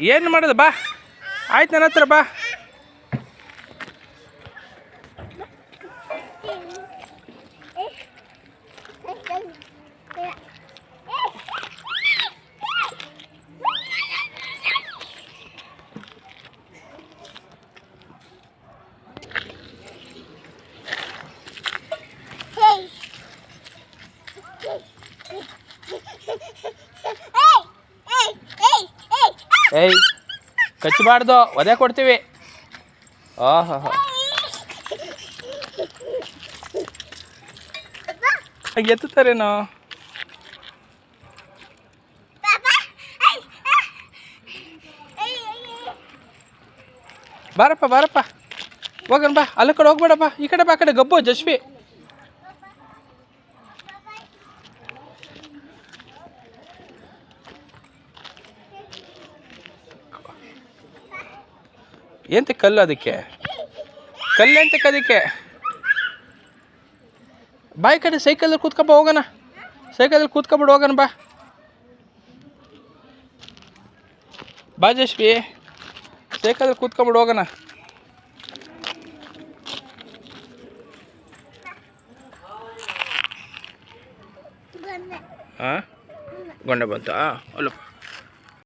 ಏನು ಮಾಡೋದು? ಬಾ. ಆಯ್ತು ನನ್ನ ಹತ್ರ ಬಾ. ಏಯ್, ಕಚ್ಚಬಾರ್ದು ಒದೆ ಕೊಡ್ತೀವಿ. ಆಹಾ ಎತ್ತುತ್ತಾರೇನೋ? ಬಾರಪ್ಪ ಬಾರಪ್ಪ. ಹೋಗೋಣ ಬಾ, ಅಲ್ಲ ಕಡೆ ಹೋಗ್ಬೇಡಪ್ಪ. ಈ ಕಡೆ ಬಾ ಕಡೆ ಗಬ್ಬು ಜಶ್ವಿ ಎಂತ ಕಲ್ಲು ಅದಕ್ಕೆ? ಕಲ್ಲು ಎಂತಕ್ಕೆ ಅದಕ್ಕೆ? ಬಾಯಿ ಕಡೆ ಸೈಕಲಲ್ಲಿ ಕೂತ್ಕೊಂಬ ಹೋಗೋಣ. ಸೈಕಲಲ್ಲಿ ಕೂತ್ಕೊಂಬಿಡು ಹೋಗೋಣ ಬಾ. ಬಾ ಜಶ್ವಿ ಸೈಕಲಲ್ಲಿ ಕೂತ್ಕೊಂಬಿಡು ಹೋಗೋಣ. ಹಾಂ ಗೊಂಡೆ ಬಂತಾ? ಅಲ್ಲಪ್ಪ.